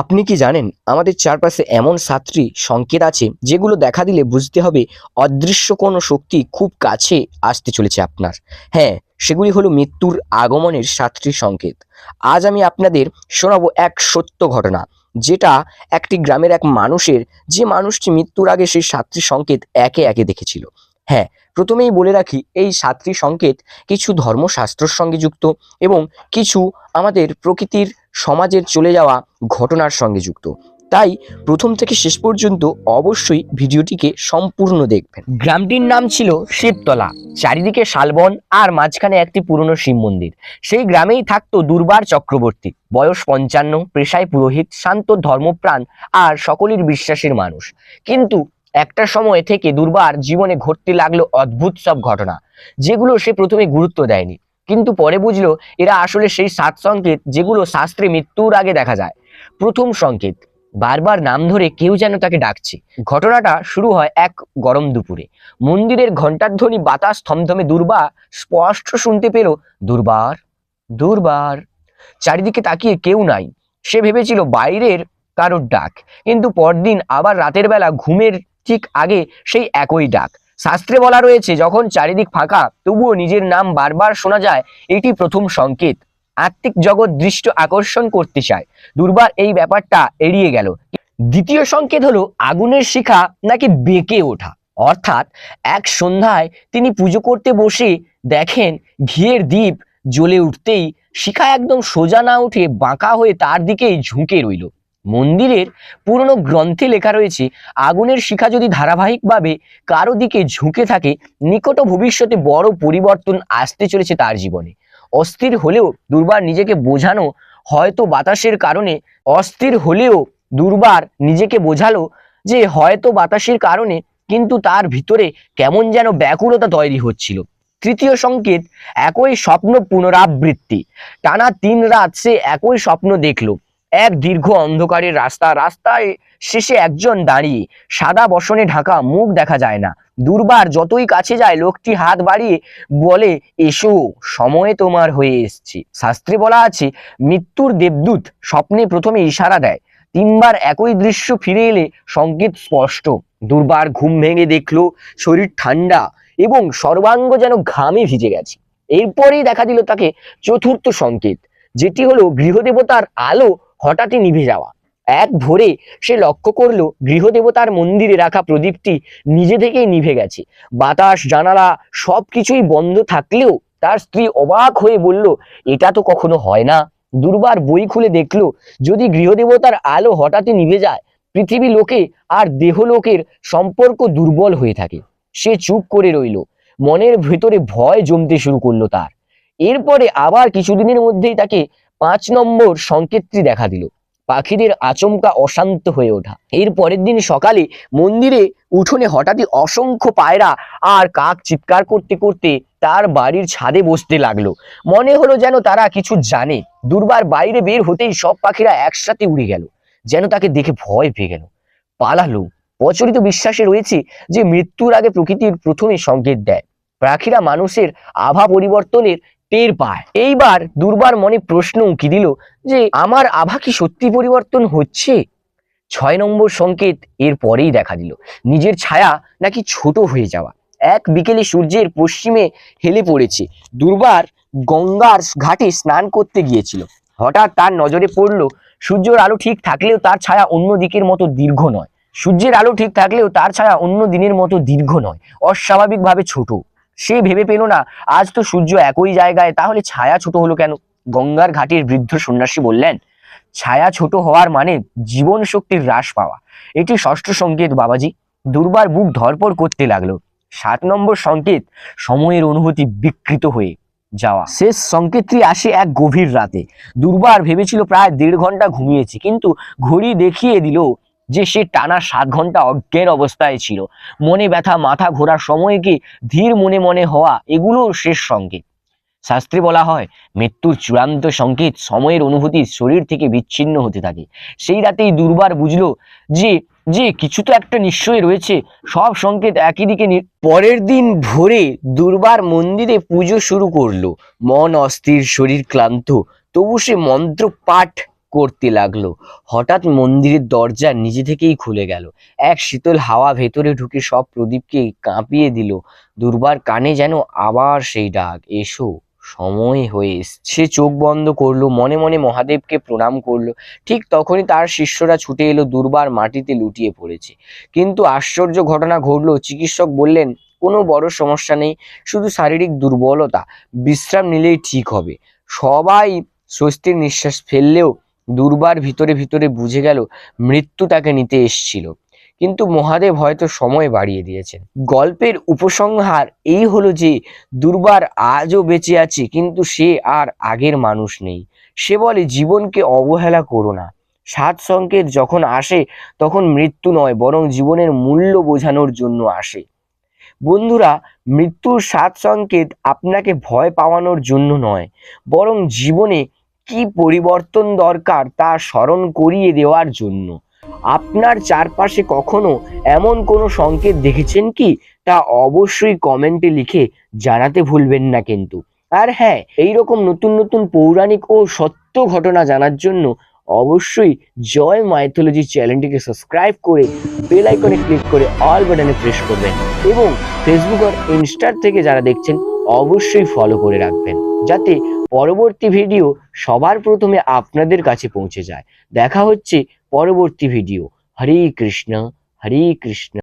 আপনি কি জানেন, আমাদের চারপাশে এমন সাতটি সংকেত আছে যেগুলো দেখা দিলে বুঝতে হবে অদৃশ্য কোনো শক্তি খুব কাছে আসতে চলেছে আপনার? হ্যাঁ সেগুলি হলো মৃত্যুর আগমনের সাতটি সংকেত। আজ আমি আপনাদের শোনাবো এক সত্য ঘটনা, যেটা একটি গ্রামের এক মানুষের, যে মানুষটি মৃত্যুর আগে সেই সাতটি সংকেত একে একে দেখেছিল। হ্যাঁ প্রথমেই বলে রাখি, এই সাতটি সংকেত কিছু ধর্মশাস্ত্রের সঙ্গে যুক্ত এবং কিছু আমাদের প্রকৃতির সমাজের চলে যাওয়া ঘটনার সঙ্গে যুক্ত। তাই প্রথম থেকে শেষ পর্যন্ত অবশ্যই ভিডিওটিকে সম্পূর্ণ দেখবেন। গ্রামটির নাম ছিল শিবতলা, চারিদিকে শালবন আর মাঝখানে একটি পুরনো শিব মন্দির। সেই গ্রামেই থাকতো দুর্বার চক্রবর্তী, বয়স পঞ্চান্ন, পেশায় পুরোহিত, শান্ত ধর্মপ্রাণ আর সকলের বিশ্বাসের মানুষ। কিন্তু একটা সময় থেকে দুর্বার জীবনে ঘটতে লাগল অদ্ভুত সব ঘটনা, যেগুলো সে প্রথমে গুরুত্ব দেয়নি। কিন্তু পরে বুঝলো এরা আসলে সেই সাত সংকেত যেগুলো শাস্ত্রে মৃত্যুর আগে দেখা যায়। প্রথম সংকেত, বারবার নাম ধরে কেউ যেন তাকে ডাকছে। ঘটনাটা শুরু হয় এক গরম দুপুরে। মন্দিরের ঘণ্টার ধ্বনি, বাতাস থমথমে দুর্বার স্পষ্ট শুনতে পেল, দুর্বার দুর্বার। চারিদিকে তাকিয়ে কেউ নাই। সে ভেবেছিল বাইরের কারোর ডাক, কিন্তু পরদিন আবার রাতের বেলা ঘুমের ঠিক আগে সেই একই ডাক। শাস্ত্রে বলা রয়েছে, যখন চারিদিক ফাঁকা, তবুও নিজের নাম বারবার শোনা যায়, এটি প্রথম সংকেত। আত্মিক জগৎ দৃষ্ট আকর্ষণ করতে চায়। দুর্বার এই ব্যাপারটা এড়িয়ে গেল। দ্বিতীয় সংকেত হলো আগুনের শিখা নাকি বেঁকে ওঠা। অর্থাৎ এক সন্ধ্যায় তিনি পুজো করতে বসে দেখেন ঘিয়ের দ্বীপ জ্বলে উঠতেই শিখা একদম সোজা না উঠে বাঁকা হয়ে তার দিকেই ঝুঁকে রইল। মন্দিরের পুরনো গ্রন্থে লেখা রয়েছে, আগুনের শিখা যদি ধারাবাহিকভাবে কারও দিকে ঝুঁকে থাকে, নিকট ভবিষ্যতে বড় পরিবর্তন আসতে চলেছে তার জীবনে। অস্থির হলেও দুর্বার নিজেকে বোঝানো হয়তো বাতাসের কারণে, অস্থির হলেও দুর্বার নিজেকে বোঝালো যে হয়তো বাতাসের কারণে কিন্তু তার ভিতরে কেমন যেন ব্যাকুলতা তৈরি হচ্ছিল। তৃতীয় সংকেত, একই স্বপ্ন পুনরাবৃত্তি। টানা তিন রাত সে একই স্বপ্ন দেখল। এক দীর্ঘ অন্ধকারের রাস্তা, রাস্তায় শেষে একজন দাঁড়িয়ে। সাদা বসনে ঢাকা, মুখ দেখা যায় না। দুর্বার যতই কাছে যায়, লোকটি হাত বাড়িয়ে বলে, এসো, সময়ে তোমার হয়ে এসছি। শাস্ত্রে বলা আছে, মৃত্যুর দেবদূত স্বপ্নে প্রথমে ইশারা দেয়। তিনবার একই দৃশ্য ফিরে এলে সংকেত স্পষ্ট। দুর্বার ঘুম ভেঙে দেখল, শরীর ঠান্ডা এবং সর্বাঙ্গ যেন ঘামে ভিজে গেছে। এরপরেই দেখা দিল তাকে চতুর্থ সংকেত, যেটি হলো গৃহদেবতার আলো হঠাৎই নিভে যাওয়া। এক ভোরে সে লক্ষ্য করল গৃহদেবতার মন্দিরে রাখা প্রদীপটি নিজে থেকেই নিভে গেছে। বাতাস, জানালা সবকিছুই বন্ধ থাকলেও তার স্ত্রী অবাক হয়ে বলল, এটা তো কখনো হয় না। দুর্বার বই খুলে দেখল, যদি গৃহদেবতার আলো হঠাৎই নিভে যায়, পৃথিবী লোকে আর দেহলোকের সম্পর্ক দুর্বল হয়ে থাকে। সে চুপ করে রইল। মনের ভেতরে ভয় জমতে শুরু করল তার। এরপরে আবার কিছুদিনের মধ্যেই তাকে পাঁচ নম্বর সংকেতটি দেখা দিল। পাখিদের আচমকা অশান্ত হয়ে ওঠা। এর পরের দিন সকালে মন্দিরে উঠোনে হঠাৎই অসংখ্য পায়রা আর কাক চিৎকার করতে করতে তার বাড়ির ছাদে বসতে লাগল। মনে হলো যেন তারা কিছু জানে। দুর্বার বাইরে বের হতেই সব পাখিরা একসাথে উড়ে গেল। যেন তাকে দেখে ভয় পেয়ে গেল। পালালো। প্রচলিত বিশ্বাসে রয়েছে যে মৃত্যুর আগে প্রকৃতির প্রথমে সংকেত দেয়। পাখিরা মানুষের আভা পরিবর্তনের টের পায়। এইবার দুর্বার মনে প্রশ্ন উঁকি দিল যে, আমার আভা কি সত্যি পরিবর্তন হচ্ছে? ছয় নম্বর সংকেত এর পরেই দেখা দিল। নিজের ছায়া নাকি ছোট হয়ে যাওয়া। এক বিকেলে সূর্যের পশ্চিমে হেলে পড়েছে। দুর্বার গঙ্গার ঘাটে স্নান করতে গিয়েছিল। হঠাৎ তার নজরে পড়ল, সূর্যের আলো ঠিক থাকলেও তার ছায়া অন্য দিকের মতো দীর্ঘ নয়। সূর্যের আলো ঠিক থাকলেও তার ছায়া অন্য দিনের মতো দীর্ঘ নয়। অস্বাভাবিকভাবে ছোট। সে ভেবে পেল না, আজ তো সূর্য একই জায়গায়, তাহলে ছায়া ছোট হলো কেন? গঙ্গার ঘাটের বৃদ্ধ সন্ন্যাসী বললেন, ছায়া ছোট হওয়ার মানে জীবন শক্তির হ্রাস পাওয়া। এটি ষষ্ঠ সংকেত, বাবাজি। দুর্বার বুক ধরপড় করতে লাগল। সাত নম্বর সংকেত, সময়ের অনুভূতি বিকৃত হয়ে যাওয়া। শেষ সংকেতটি আসে এক গভীর রাতে। দুর্বার ভেবেছিল প্রায় দেড় ঘণ্টা ঘুমিয়েছে, কিন্তু ঘড়ি দেখিয়ে দিল যে সে টানা সাত ঘণ্টা অজ্ঞান অবস্থায় ছিল। মনে ব্যথা, মাথা ঘোরার সময়কে ধীর মনে মনে হওয়া এগুলো শেষ সংকেত শাস্ত্রে বলা হয়, মৃত্যুর চূড়ান্ত সংকেত সময়ের অনুভূতি শরীর থেকে বিচ্ছিন্ন হতে থাকে। সেই রাতেই দুর্বার বুঝলো যে যে কিছু তো একটা নিশ্চয় রয়েছে। সব সংকেত একই দিকে পরের দিন ভোরে দুর্বার মন্দিরে পুজো শুরু করল। মন অস্থির, শরীর ক্লান্ত। তবু সে মন্ত্র পাঠ করতে লাগল। হঠাৎ মন্দিরের দরজা নিজে থেকেই খুলে গেল। এক শীতল হাওয়া ভেতরে ঢুকে সব প্রদীপকে কাঁপিয়ে দিল। দুর্বার কানে যেন আবার সেই ডাক, এসো, সময় হয়ে সে চোখ বন্ধ করল, মনে মনে মহাদেবকে প্রণাম করল। ঠিক তখনই তার শিষ্যরা ছুটে এলো দুর্বার মাটিতে লুটিয়ে পড়েছে। কিন্তু আশ্চর্য ঘটনা ঘটলো, চিকিৎসক বললেন, কোনো বড় সমস্যা নেই, শুধু শারীরিক দুর্বলতা। বিশ্রাম নিলেই ঠিক হবে। সবাই স্বস্তির নিঃশ্বাস ফেললেও দুর্বার ভিতরে ভিতরে বুঝে গেল মৃত্যু তাকে নিতে এসছিল। কিন্তু মহাদেব হয়তো সময় বাড়িয়ে দিয়েছেন। গল্পের উপসংহার এই হলো যে, দুর্বার আজও বেঁচে আছে, কিন্তু সে আর আগের মানুষ নেই। সে বলে, জীবনকে অবহেলা করো না। সাত সংকেত যখন আসে, তখন মৃত্যু নয়, বরং জীবনের মূল্য বোঝানোর জন্য আসে। বন্ধুরা, মৃত্যুর সাত সংকেত আপনাকে ভয় পাওয়ানোর জন্য নয়, বরং জীবনে কি পরিবর্তন দরকার তা স্মরণ করিয়ে দেওয়ার জন্য? আপনার চারপাশে কখনো এমন কোনো সংকেত দেখেছেন কি? তা অবশ্যই কমেন্টে লিখে জানাতে ভুলবেন না কিন্তু। আর হ্যাঁ এই রকম নতুন নতুন পৌরাণিক ও সত্য ঘটনা জানার জন্য অবশ্যই জয় মাইথোলজি চ্যানেলটিকে সাবস্ক্রাইব করে বেল আইকনে ক্লিক করে অল বাটনে প্রেস করবেন এবং ফেসবুক আর ইনস্টার থেকে যারা দেখছেন, অবশ্যই ফলো করে রাখবেন। যাতে পরবর্তী ভিডিও সবার প্রথমে আপনাদের কাছে পৌঁছে যায়। দেখা হচ্ছে পরবর্তী ভিডিও হরে কৃষ্ণ হরে কৃষ্ণ।